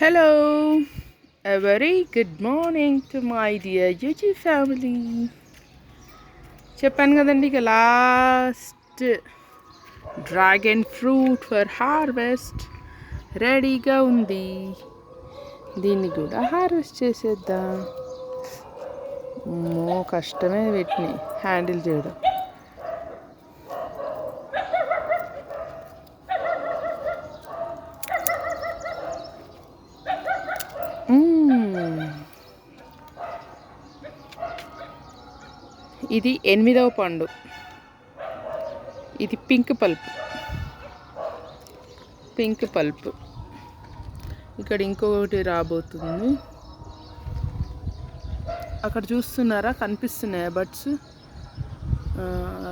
Hello very good morning to my dear UG family చెప్పాను కదండి ఇక last dragon fruit for harvest రెడీగా ఉంది. దీన్ని కూడా హార్వెస్ట్ చేసేద్దాం. మో కష్టమే వీటిని హ్యాండిల్ చేయడం. ఇది ఎనిమిదవ పండు. ఇది పింక్ పల్ప్. Pink pulp. ఇక్కడ ఇంకొకటి రాబోతుంది. అక్కడ చూస్తున్నారా? కనిపిస్తున్నాయా బడ్స్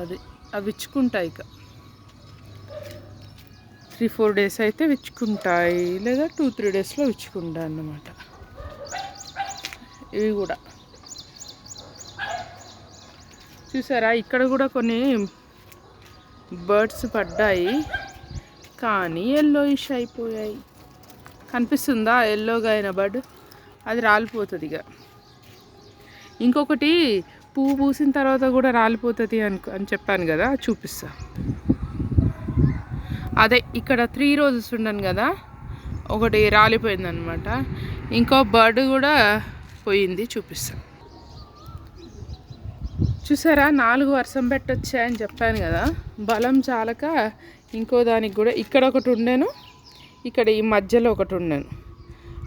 అది అవి విచ్చుకుంటాయి ఇక. త్రీ ఫోర్ డేస్ అయితే విచ్చుకుంటాయి. లేదా టూ త్రీ డేస్లో విచ్చుకుంటాయి అన్నమాట ఇవి కూడా. చూసారా? ఇక్కడ కూడా కొన్ని బర్డ్స్ పడ్డాయి. కానీ ఎల్లోయిష్ అయిపోయాయి. కనిపిస్తుందా? ఎల్లోగా అయిన బర్డ్? అది రాలిపోతుంది ఇక ఇంకొకటి పువ్వు పూసిన తర్వాత కూడా రాలిపోతుంది అని అని చెప్పాను కదా? చూపిస్తా. అదే ఇక్కడ త్రీ రోజెస్ ఉండను కదా? ఒకటి రాలిపోయిందనమాట ఇంకో బర్డ్ కూడా పోయింది చూపిస్తాను చూసారా? నాలుగు వర్షం పెట్టొచ్చాయని చెప్పాను కదా. బలం చాలక ఇంకో దానికి కూడా ఇక్కడ ఒకటి ఉండేను ఇక్కడ ఈ మధ్యలో ఒకటి ఉండేను.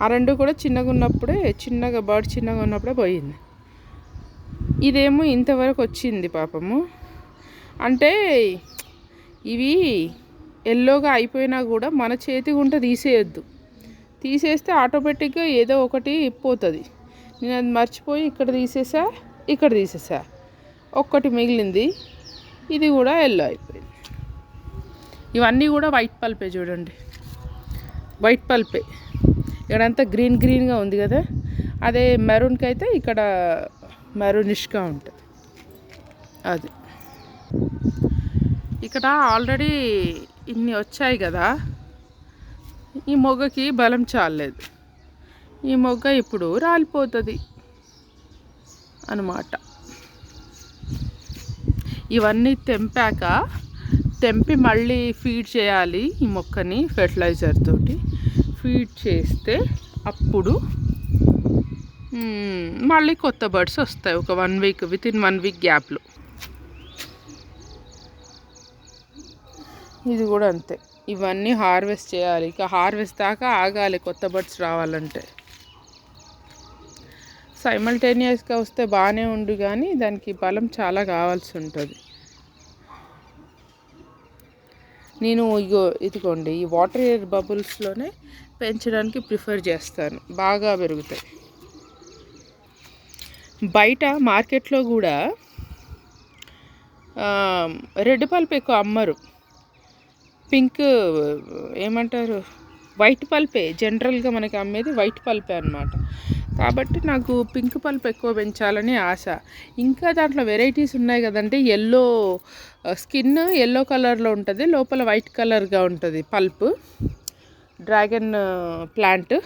ఆ రెండు కూడా చిన్నగా ఉన్నప్పుడే చిన్నగా బర్డ్ చిన్నగా ఉన్నప్పుడే పోయింది. ఇదేమో ఇంతవరకు వచ్చింది పాపము. అంటే ఇవి ఎల్లోగా అయిపోయినా కూడా మన చేతి గుంట తీసేయద్దు. తీసేస్తే ఆటోమేటిక్గా ఏదో ఒకటి పోతుంది. నేను అది మర్చిపోయి ఇక్కడ తీసేసా ఇక్కడ తీసేసా. ఒక్కటి మిగిలింది. ఇది కూడా ఎల్లో అయిపోయింది. ఇవన్నీ కూడా వైట్ పల్పే చూడండి. వైట్ పల్పే ఇక్కడంతా గ్రీన్ గ్రీన్గా ఉంది కదా. అదే మెరూన్కి అయితే ఇక్కడ మెరూనిష్గా ఉంటుంది. అది. ఇక్కడ ఆల్రెడీ ఇన్ని వచ్చాయి కదా. ఈ మొగ్గకి బలం చాలేదు ఈ మొగ్గ ఇప్పుడు రాలిపోతుంది. అనమాట ఇవన్నీ తెంపాక తెంపి మళ్ళీ ఫీడ్ చేయాలి ఈ మొక్కని ఫెర్టిలైజర్ తోటి. ఫీడ్ చేస్తే అప్పుడు మళ్ళీ కొత్త బర్డ్స్ వస్తాయి. ఒక one week within one week గ్యాప్లో ఇది కూడా అంతే. ఇవన్నీ హార్వెస్ట్ చేయాలి. ఇక హార్వెస్ట్ దాకా ఆగాలి కొత్త బర్డ్స్ రావాలంటే. సైమల్టేనియస్గా వస్తే బాగానే ఉండు కానీ దానికి బలం చాలా కావాల్సి ఉంటుంది. నేను ఇగో ఇదిగోండి ఈ వాటర్ ఎయిర్ బబుల్స్లోనే పెంచడానికి ప్రిఫర్ చేస్తాను. బాగా పెరుగుతాయి. బయట మార్కెట్లో కూడా రెడ్ పల్ప్ ఎక్కువ అమ్మరు. పింక్ ఏమంటారు? వైట్ పల్పే. జనరల్గా మనకి అమ్మేది వైట్ పల్పే అనమాట కాబట్టి నాకు పింక్ పల్ప్ ఎక్కువ పెంచాలని ఆశ. ఇంకా దాంట్లో వెరైటీస్ ఉన్నాయి కదంటే ఎల్లో స్కిన్ ఎల్లో కలర్లో ఉంటుంది లోపల వైట్ కలర్గా ఉంటుంది పల్ప్. డ్రాగన్ ప్లాంట్ uh,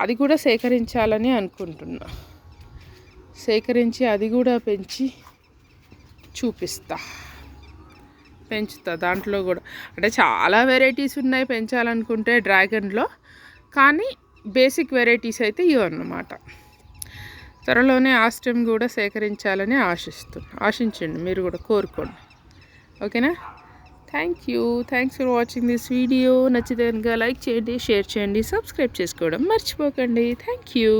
అది కూడా సేకరించాలని అనుకుంటున్నా. సేకరించి అది కూడా పెంచి చూపిస్తా. పెంచుతా దాంట్లో కూడా. అంటే చాలా వెరైటీస్ ఉన్నాయి పెంచాలనుకుంటే డ్రాగన్లో. కానీ బేసిక్ వెరైటీస్ అయితే ఇవన్నమాట త్వరలోనే ఆస్టమ్ కూడా సేకరించాలని ఆశిస్తున్నాను ఆశించండి మీరు కూడా కోరుకోండి. ఓకేనా? Thank you thanks for watching this video నచ్చితే కనుక లైక్ చేయండి షేర్ చేయండి సబ్స్క్రైబ్ చేసుకోవడం మర్చిపోకండి. Thank you